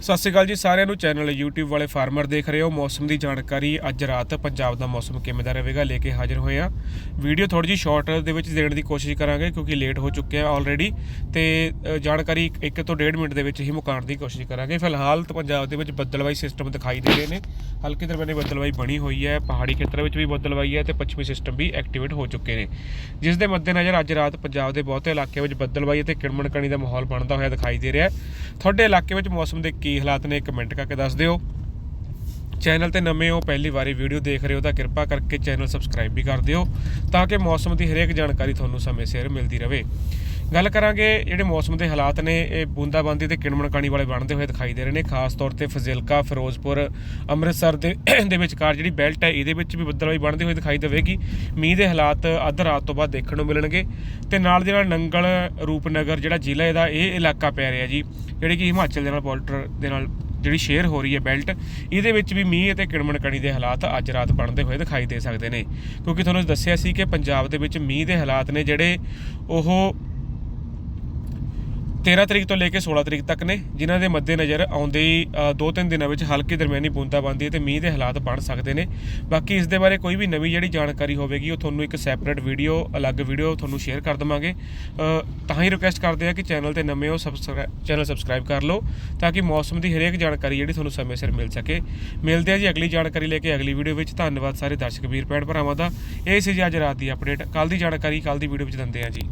ਸਤਿ ਸ਼੍ਰੀ ਅਕਾਲ ਜੀ, ਸਾਰਿਆਂ ਨੂੰ ਚੈਨਲ YouTube ਵਾਲੇ ਫਾਰਮਰ ਦੇਖ ਰਹੇ ਹੋ। ਮੌਸਮ ਦੀ ਜਾਣਕਾਰੀ ਅੱਜ ਰਾਤ ਪੰਜਾਬ ਦਾ ਮੌਸਮ ਕਿਵੇਂ ਦਾ ਰਹੇਗਾ ਲੈ ਕੇ ਹਾਜ਼ਰ ਹੋਏ ਆ ਵੀਡੀਓ ਥੋੜੀ ਜਿਹੀ ਸ਼ਾਰਟ ਦੇ ਵਿੱਚ ਦੇਣ ਦੀ ਕੋਸ਼ਿਸ਼ ਕਰਾਂਗੇ ਕਿਉਂਕਿ ਲੇਟ ਹੋ ਚੁੱਕੇ ਆ ਆਲਰੇਡੀ ਤੇ ਜਾਣਕਾਰੀ 1 ਤੋਂ 1.5 ਮਿੰਟ ਦੇ ਵਿੱਚ ਹੀ ਮੁਕਾਉਣ ਦੀ ਕੋਸ਼ਿਸ਼ ਕਰਾਂਗੇ। ਫਿਲਹਾਲ ਪੰਜਾਬ ਦੇ ਵਿੱਚ ਬੱਦਲਵਾਈ ਸਿਸਟਮ ਦਿਖਾਈ ਦੇ ਰਹੇ ਨੇ। ਹਲਕੇ ਦਰਮਿਆਨੇ ਬੱਦਲਵਾਈ ਬਣੀ ਹੋਈ ਹੈ, ਪਹਾੜੀ ਖੇਤਰ ਵਿੱਚ ਵੀ ਬੱਦਲਵਾਈ ਹੈ ਤੇ ਪੱਛਮੀ ਸਿਸਟਮ ਵੀ ਐਕਟੀਵੇਟ ਹੋ ਚੁੱਕੇ ਨੇ। ਜਿਸ ਦੇ ਮੱਦੇਨਜ਼ਰ ਅੱਜ ਰਾਤ ਪੰਜਾਬ ਦੇ ਬਹੁਤੇ ਇਲਾਕਿਆਂ ਵਿੱਚ ਬੱਦਲਵਾਈ ਅਤੇ ਕਿਣਮਣਕਣੀ ਦਾ ਮਾਹੌਲ ਬਣਦਾ ਹੋਇਆ ਦਿਖਾਈ ਦੇ ਰਿਹਾ ਹੈ। ਤੁਹਾਡੇ ਇਲਾਕੇ ਵਿੱਚ ਮੌਸਮ ਦੇ ਕੀ ਕੀ ਹਾਲਾਤ ਨੇ ਕਮੈਂਟ ਕਰਕੇ ਦੱਸ ਦਿਓ। ਚੈਨਲ ਤੇ ਨਵੇਂ ਹੋ, ਪਹਿਲੀ ਵਾਰੀ ਵੀਡੀਓ ਦੇਖ ਰਹੇ ਹੋ ਤਾਂ ਕਿਰਪਾ ਕਰਕੇ ਚੈਨਲ ਸਬਸਕ੍ਰਾਈਬ ਵੀ ਕਰ ਦਿਓ, ਤਾਂ ਕਿ ਮੌਸਮ ਦੀ ਹਰੇਕ ਜਾਣਕਾਰੀ ਤੁਹਾਨੂੰ ਸਮੇਂ ਸਿਰ ਮਿਲਦੀ ਰਹੇ। ਗੱਲ ਕਰਾਂਗੇ ਜਿਹੜੇ ਮੌਸਮ ਦੇ ਹਾਲਾਤ ਨੇ, ਇਹ ਬੂੰਦਾਬਾਂਦੀ ਤੇ ਕਿਣਮਣ ਕਾਣੀ ਵਾਲੇ ਬਣਦੇ ਹੋਏ ਦਿਖਾਈ ਦੇ ਰਹੇ ਨੇ, ਖਾਸ ਤੌਰ ਤੇ ਫਜ਼ਿਲਕਾ, ਫਿਰੋਜ਼ਪੁਰ, ਅੰਮ੍ਰਿਤਸਰ ਦੇ ਦੇ ਵਿਚਕਾਰ ਜਿਹੜੀ ਬੈਲਟ ਹੈ, ਇਹਦੇ ਵਿੱਚ ਵੀ ਬੱਦਲਵਾਈ ਬਣਦੀ ਹੋਈ ਦਿਖਾਈ ਦੇਵੇਗੀ। ਮੀਂਹ ਦੇ ਹਾਲਾਤ ਅੱਧ ਰਾਤ ਤੋਂ ਬਾਅਦ ਦੇਖਣ ਨੂੰ ਮਿਲਣਗੇ। ਤੇ ਨਾਲ ਦੇ ਨਾਲ ਨੰਗਲ ਰੂਪਨਗਰ ਜਿਹੜਾ ਜ਼ਿਲ੍ਹਾ ਇਹਦਾ, ਇਹ ਇਲਾਕਾ ਪੈ ਰਿਹਾ ਜੀ, ਜਿਹੜੀ ਕਿ ਹਿਮਾਚਲ ਦੇ ਨਾਲ ਬਾਰਡਰ ਦੇ ਨਾਲ ਜਿਹੜੀ ਸ਼ੇਅਰ ਹੋ ਰਹੀ ਹੈ ਬੈਲਟ, ਇਹਦੇ ਵਿੱਚ ਵੀ ਮੀਂਹ ਅਤੇ ਕਿਣਮਣ ਕਣੀ ਦੇ ਹਾਲਾਤ ਅੱਜ ਰਾਤ ਬਣਦੇ ਹੋਏ ਦਿਖਾਈ ਦੇ ਸਕਦੇ ਨੇ। ਕਿਉਂਕਿ ਤੁਹਾਨੂੰ ਦੱਸਿਆ ਸੀ ਕਿ ਪੰਜਾਬ ਦੇ ਵਿੱਚ ਮੀਂਹ ਦੇ ਹਾਲਾਤ ਨੇ ਜਿਹੜੇ, ਉਹ 13 ਤਰੀਕ ਤੋਂ ਲੈ ਕੇ 16 ਤਰੀਕ ਤੱਕ ਨੇ, ਜਿਨ੍ਹਾਂ ਦੇ ਮੱਦੇਨਜ਼ਰ ਆਉਂਦੇ ਹੀ 2-3 ਦਿਨਾਂ ਵਿੱਚ ਹਲਕੀ ਦਰਮਿਆਨੀ ਬੂੰਦਾਬਾਂਦੀ ਤੇ ਮੀਂਹ ਦੇ ਹਾਲਾਤ ਬਣ ਸਕਦੇ ਨੇ। ਬਾਕੀ ਇਸ ਦੇ ਬਾਰੇ ਕੋਈ ਵੀ ਨਵੀਂ ਜਿਹੜੀ ਜਾਣਕਾਰੀ ਹੋਵੇਗੀ, ਉਹ ਤੁਹਾਨੂੰ ਇੱਕ ਸੈਪਰੇਟ ਵੀਡੀਓ ਅਲੱਗ ਵੀਡੀਓ ਤੁਹਾਨੂੰ ਸ਼ੇਅਰ ਕਰ ਦਵਾਂਗੇ। ਤਾਂ ਹੀ ਰਿਕੁਐਸਟ ਕਰਦੇ ਆ ਕਿ ਚੈਨਲ ਤੇ ਨਵੇਂ ਹੋ ਸਬਸਕ੍ਰਾਈਬ ਚੈਨਲ ਸਬਸਕ੍ਰਾਈਬ ਕਰ ਲਓ, ਤਾਂ ਕਿ ਮੌਸਮ ਦੀ ਹਰੇਕ ਜਾਣਕਾਰੀ ਜਿਹੜੀ ਤੁਹਾਨੂੰ ਸਮੇਂ ਸਿਰ ਮਿਲ ਸਕੇ। ਮਿਲਦੇ ਆ ਜੀ ਅਗਲੀ ਜਾਣਕਾਰੀ ਲੈ ਕੇ ਅਗਲੀ ਵੀਡੀਓ ਵਿੱਚ। ਧੰਨਵਾਦ ਸਾਰੇ ਦਰਸ਼ਕ ਵੀਰ ਭੈਣ ਭਰਾਵਾਂ ਦਾ। ਇਹ ਸੀ ਜੀ ਅੱਜ ਰਾਤ ਦੀ ਅਪਡੇਟ ਕੱਲ ਦੀ ਜਾਣਕਾਰੀ ਕੱਲ ਦੀ ਵੀਡੀਓ ਵਿੱਚ ਦਿੰਦੇ ਆ ਜੀ।